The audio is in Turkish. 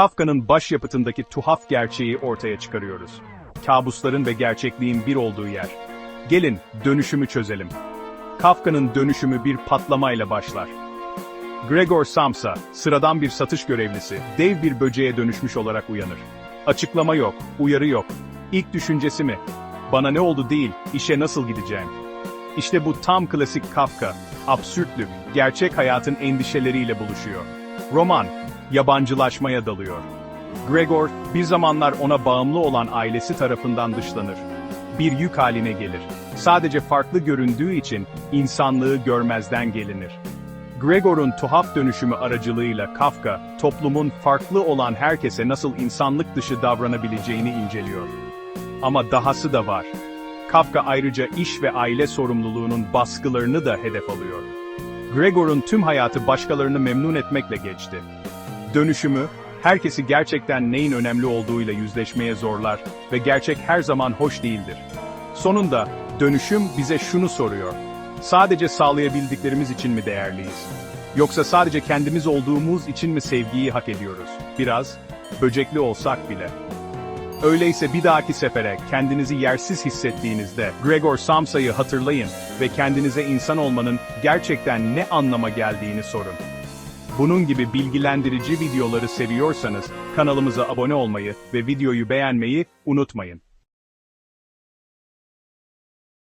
Kafka'nın başyapıtındaki tuhaf gerçeği ortaya çıkarıyoruz. Kabusların ve gerçekliğin bir olduğu yer. Gelin, dönüşümü çözelim. Kafka'nın dönüşümü bir patlamayla başlar. Gregor Samsa, sıradan bir satış görevlisi, dev bir böceğe dönüşmüş olarak uyanır. Açıklama yok, uyarı yok. İlk düşüncesi mi? Bana ne oldu değil, işe nasıl gideceğim? İşte bu tam klasik Kafka, absürtlük, gerçek hayatın endişeleriyle buluşuyor. Roman, yabancılaşmaya dalıyor. Gregor, bir zamanlar ona bağımlı olan ailesi tarafından dışlanır. Bir yük haline gelir. Sadece farklı göründüğü için insanlığı görmezden gelinir. Gregor'un tuhaf dönüşümü aracılığıyla Kafka, toplumun farklı olan herkese nasıl insanlık dışı davranabileceğini inceliyor. Ama dahası da var. Kafka ayrıca iş ve aile sorumluluğunun baskılarını da hedef alıyor. Gregor'un tüm hayatı başkalarını memnun etmekle geçti. Dönüşümü, herkesi gerçekten neyin önemli olduğuyla yüzleşmeye zorlar ve gerçek her zaman hoş değildir. Sonunda, dönüşüm bize şunu soruyor. Sadece sağlayabildiklerimiz için mi değerliyiz? Yoksa sadece kendimiz olduğumuz için mi sevgiyi hak ediyoruz? Biraz, böcekli olsak bile. Öyleyse bir dahaki sefere kendinizi yersiz hissettiğinizde Gregor Samsa'yı hatırlayın ve kendinize insan olmanın gerçekten ne anlama geldiğini sorun. Bunun gibi bilgilendirici videoları seviyorsanız kanalımıza abone olmayı ve videoyu beğenmeyi unutmayın.